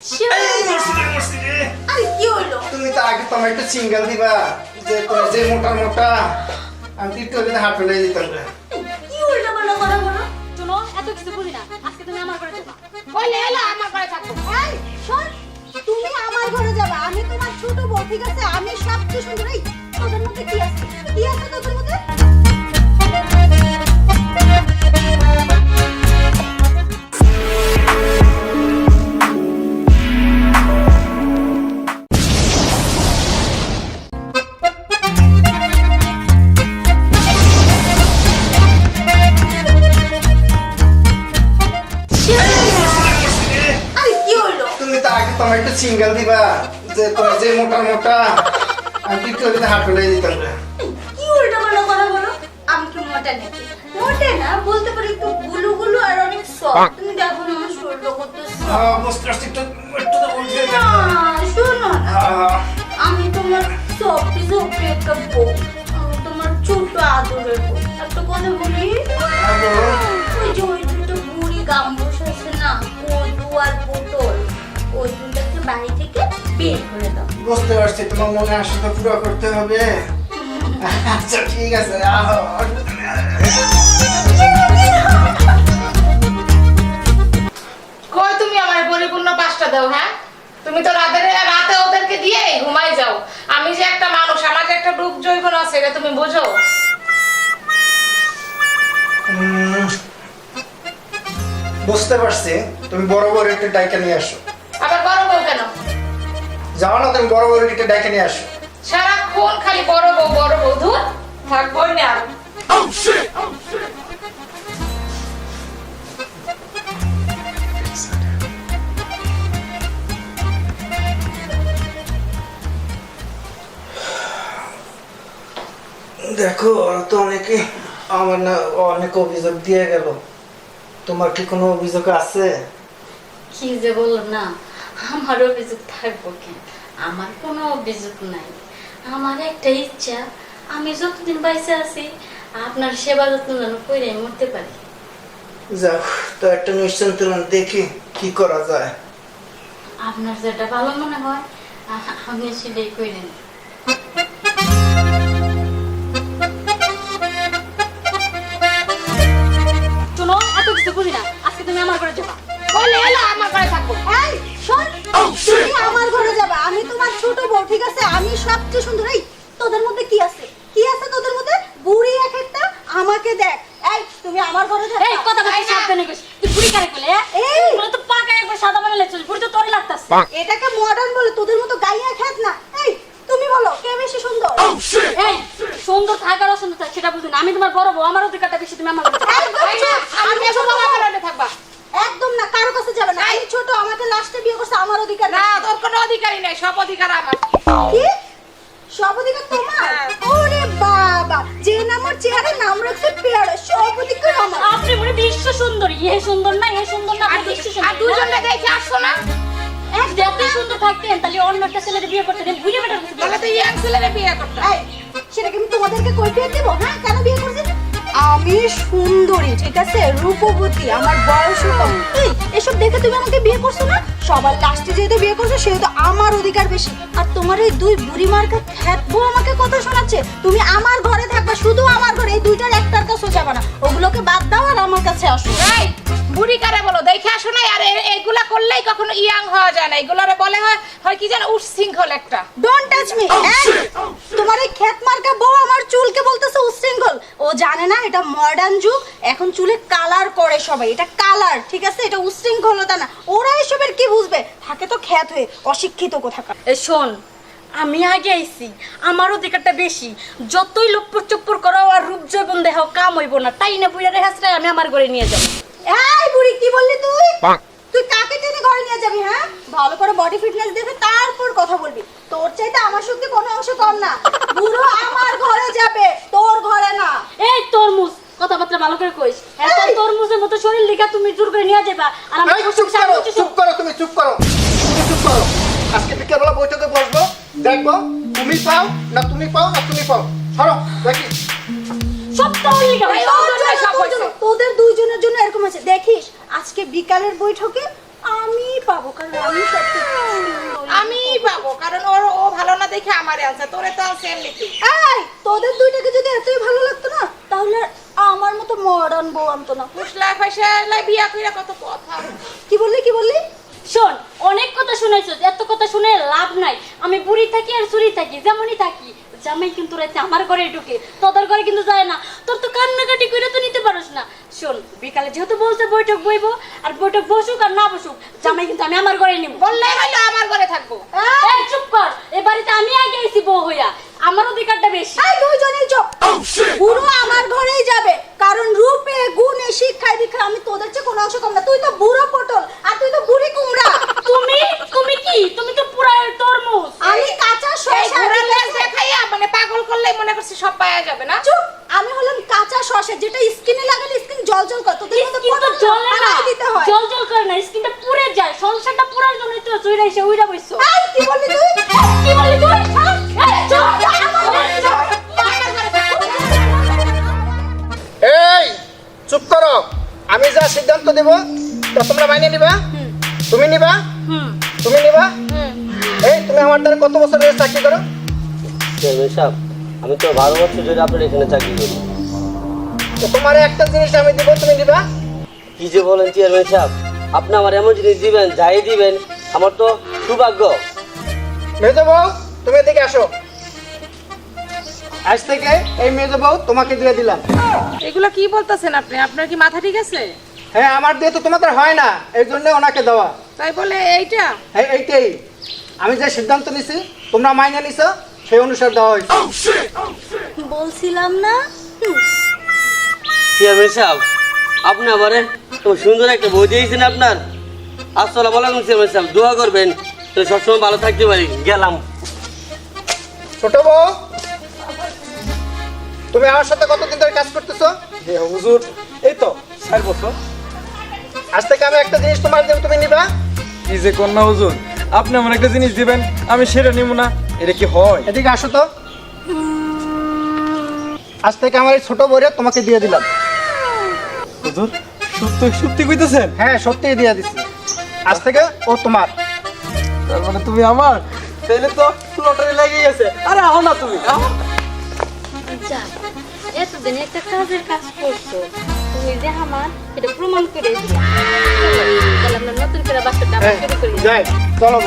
এই মসজিদে মসজিদে আরে কি তুমি তো আগে তোমার একটু সিঙ্গেল দিবা যে তোমার যে মোটা মোটা আমি তো একটু ওখানে হাত দিতাম। কি উল্টা পাল্টা কথা বলো। শোনো এত কিছু বুঝি না। আজকে তুমি আমার করে যাবা বলে এলো আমার ঘরে থাকব এই শোন তুমি আমার ঘরে যাবে। আমি তোমার ছোট বউ ঠিক আছে? আমি সবচেয়ে সুন্দর। এই তোদের মধ্যে কি আছে? কি আছে তোদের মধ্যে? সিঙ্গেল দিবা যে তোর যে মোটা মোটা আমি কি ওখানে হাত ফেলে দিতাম। কি উল্টো পাল্টা কথা বলো? আমি কি মোটা নাকি? মোটে না বলতে পারি একটু গুলু গুলু আর অনেক সফট তুমি দেখো না আমার শরীরটা কত। আহ, বুঝতে পারছি একটু একটু তো বুঝতে করে দাও। বুঝতে পারছি তোমার মনে আশাটা পুরো করতে হবে। আচ্ছা ঠিক আছে কই তুমি আমার পরিপূর্ণ পাঁচটা দাও হ্যাঁ? তুমি তো রাতে রাতে ওদেরকে দিয়ে ঘুমাই যাও। আমি যে একটা মানুষ আমার যে একটা রূপ জৈবন আছে এটা তুমি বোঝো? উম, বুঝতে পারছি তুমি বড় বড় একটা ডাইকা নিয়ে আসো। যাও না তুমি বড় বড় একটা ডাইকা নিয়ে আসো। সারাক্ষণ খালি বড় বউ বড় বউ ধুর। থাকবোই না আর দেখো ওরা তো অনেকে আমার না অনেক অভিযোগ দিয়ে গেল। তোমার কি কোনো অভিযোগ আছে? কি যে বলল না। আমার অভিযোগ থাকব কেন আমার কোনো অভিযোগ নাই। আমার একটা ইচ্ছা আমি যতদিন বাইসে আছি আপনার সেবা যত্ন যেন করে মরতে পারি। যাও তো একটা নিশ্চিন্ত দেখি কি করা যায়। আপনার যেটা ভালো মনে হয় আপনি সেটাই করেন ঠিক আছে আমি সবচেয়ে সুন্দর। এই তোদের মধ্যে কি আছে? কি আছে তোদের মধ্যে? বুড়ি এক একটা আমাকে দেখ। এই তুমি আমার ঘরে যাবে এই কথা কথা সাবধানে কইস তুই বুড়ি কারে কইলে এই! মানে তো পাকা একবার সাদা বানালে চল বুড়ি তো তোরে লাগতাছে। এটাকে মডার্ন বলে তোদের মতো গাইয়া খেত না। এই তুমি বলো কে বেশি সুন্দর? এই সুন্দর থাকার অসুন্দর থাক সেটা বুঝি না। আমি তোমার বড় বউ আমার অধিকারটা বেশি তুমি আমার আমি থাকবা। একদম না কারও কাছে যাবে না। আমি ছোট আমাকে লাস্টে বিয়ে করছে আমার অধিকার না তোর কোনো অধিকারই নাই সব অধিকার আমার। কি? সব অধিকার তোমার? ওরে বাবা যে নামের চেহারা নাম রাখছে পেয়ারা সব অধিকার আমার। আপনি মনে বিশ্ব সুন্দরী। এ সুন্দর না এ সুন্দর না আপনি বিশ্ব সুন্দর আর সুন্দর। দুজনে দেখে আসছো না? এক দেখতে সুন্দর থাকতেন তাহলে অন্য একটা ছেলের বিয়ে করতে করতেন বুঝে বেটার তাহলে তো ইয়াং ছেলেরে বিয়ে করতে এই সেটাকে আমি তোমাদেরকে কৈফিয়ত দেবো? হ্যাঁ কেন বিয়ে করছি? আমি সুন্দরী ঠিক আছে? রূপবতী আমার বয়স কম। এই এসব দেখে তুমি আমাকে বিয়ে করছ না? সবার লাস্টে যেহেতু বিয়ে করছ সেহেতু আমার অধিকার বেশি। আর তোমার এই দুই বুড়ি মার্কা খ্যাত বউ আমাকে কথা শোনাচ্ছে। তুমি আমার ঘরে থাকবে শুধু আমার ঘরে। এই দুইটার একটার কাছে যাবে না। ওগুলোকে বাদ দাও আর আমার কাছে আসো। এই বুড়ি কারে বলো? দেখে আসো না আর এগুলা করলেই কখনো ইয়াং হওয়া যায় না। এগুলারে বলে হয় হয় কি যেন উচ্ছৃঙ্খল একটা। ডোন্ট টাচ মি তোমার এই ক্ষেত মার্কা বউ আমার চুলকে বলতেছে উশৃঙ্খল ও জানে না এটা মডার্ন যুগ এখন চুলে কালার করে সবাই এটা কালার ঠিক আছে? এটা উশৃঙ্খলতা না। ওরা এসবের কি বুঝবে? থাকে তো খ্যাত হয়ে অশিক্ষিত কোথাকার। এ শোন আমি আগে আইছি আমার অধিকারটা বেশি। যতই লপ্পর চপ্পর করো আর রূপ জৈবন দেহ কাম হইব না। তাই না বুড়া রেহাসরা আমি আমার ঘরে নিয়ে যাব। এই বুড়ি কি বললি তুই? তুই কাকে টেনে ঘরে নিয়ে যাবি হ্যাঁ? ভালো করে বডি ফিটনেস দেখে তারপর কথা বলবি। তোর চাইতে আমার শক্তি কোনো অংশ কম না। বুড়ো আমার ঘরে যাবে তোর ঘরে না। কথাবার্তা ভালো করে কইস। এত তরমুজের মতো শরীর লিখা তুমি জোর করে নিয়ে যাবা। আর আমি চুপ করো চুপ করো তুমি চুপ করো। তুমি চুপ করো। আজকে বিকেলবেলা বৈঠকে বসবো দেখব তুমি পাও না তুমি পাও না তুমি পাও। সরো দেখি। সব তোর লিখা ভাই তোর জন্য, তোর জন্য, তোদের দুইজনের জন্য এরকম আছে দেখিস আজকে বিকালের বৈঠকে আমি পাবো কারণ আমি আমি পাবো কারণ ওর ও ভালো না দেখে আমারে আনছে। তোরে তো এমনিতে এই তোদের দুইটাকে যদি এতই ভালো লাগতো না তাহলে মডার্ন বউ আনতো না। বিয়া কইরা কত কথা। কি বললি কি বললি? শোন অনেক কথা এত কথা শুনে লাভ নাই। আমি বুড়ি থাকি আর চুরি থাকি যেমনই থাকি। জামাই কিন্তু রাতে আমার ঘরে ঢুকে তোদের ঘরে কিন্তু যায় না। তোর তো কান্নাকাটি করে তো নিতে পারোস না। শোন বিকালে যেহেতু বলছে বৈঠক বইবো আর বৈঠক বসুক আর না বসুক জামাই কিন্তু আমি আমার ঘরে নিব বললেই হলো আমার ঘরে থাকব। এই চুপ কর। এ বাড়িতে আমি আগে এসি বউ হইয়া আমার অধিকারটা বেশি। এই দুইজনেই চুপ। বুড়ো আমার ঘরেই যাবে কারণ শিক্ষায় আমি তোদের চেয়ে কোনো অংশ কম না। তুই তো বুড়ো পটল আর তুই তো বুড়ি কুমড়া। তুমি তুমি কি? তুমি তো পুরা তরমুজ। আমি কাঁচা শসা দেখাইয়া মানে পাগল করলে মনে করছি সব পাওয়া যাবে না? চুপ! আমি হলাম কাঁচা শসা যেটা স্কিনে লাগালে স্কিন জল জল করে। তোদের মতো স্কিন তো পটল না। দিতে হয়। জল জল করে না স্কিনটা পুড়ে যায়। সংসারটা পুরার জন্য তো এসে উইরা বইছো। এই, কি বললি তুই? কি বলি তুই? চুপ, আমি যা সিদ্ধান্ত দেব তা তোমরা মাইনে নিবা? তুমি নিবা? তুমি নিবা? এই তুমি আমার দ্বারা কত বছর ধরে চাকরি করো? চেয়ারম্যান সাহেব আমি তো বারো বছর ধরে আপনার এখানে চাকরি করি। তো তোমার একটা জিনিস আমি দিব তুমি নিবা? কি যে বলেন চেয়ারম্যান সাহেব আপনি আমার এমন জিনিস দিবেন যাই দিবেন আমার তো সৌভাগ্য মেজো বউ তুমি এদিকে আসো। আজ থেকে এই মেজো বউ তোমাকে দিয়ে দিলাম। এগুলো কি বলতেছেন আপনি? আপনার কি মাথা ঠিক আছে? হ্যাঁ আমার দিয়ে তো তোমাদের হয় না এই জন্য ওনাকে দেওয়া। তাই বলে এইটা? এই এইটাই। আমি যে সিদ্ধান্ত নিছি তোমরা মাইনে নিছো সেই অনুসারে দেওয়া হয়েছে। বলছিলাম না? চেয়ারম্যান সাহেব আপনি আমারে তো সুন্দর একটা বই দিয়েছেন আপনার। আসসালাম আলাইকুম চেয়ারম্যান সাহেব। দোয়া করবেন। তো সবসময় ভালো থাকতে পারি। গেলাম। ছোট বউ তুমি আমার সাথে কতদিন ধরে কাজ করতেছো? হুজুর এই তো চার বছর। আজ থেকে আমি একটা জিনিস তোমার দেব তুমি নিবা। কি যে কন্যা হুজুর আপনি আমার একটা জিনিস দিবেন আমি সেটা নিব না। এটা কি হয়? এদিকে আসো তো। আজ থেকে আমার এই ছোট বইরে তোমাকে দিয়ে দিলাম। হুজুর সত্যি সত্যি কইতেছেন? হ্যাঁ সত্যিই দিয়ে দিচ্ছি আজ থেকে ও তোমার। তার মানে তুমি আমার? তাহলে তো লটারি লাগিয়ে গেছে। আরে আহ না তুমি আহ যাক এতদিন একটা কাজের কাজ করছ তুমি যে আমার এটা প্রমাণ করে দিলা। তাহলে আমরা নতুন করে বাচ্চাটা শুরু করি চলো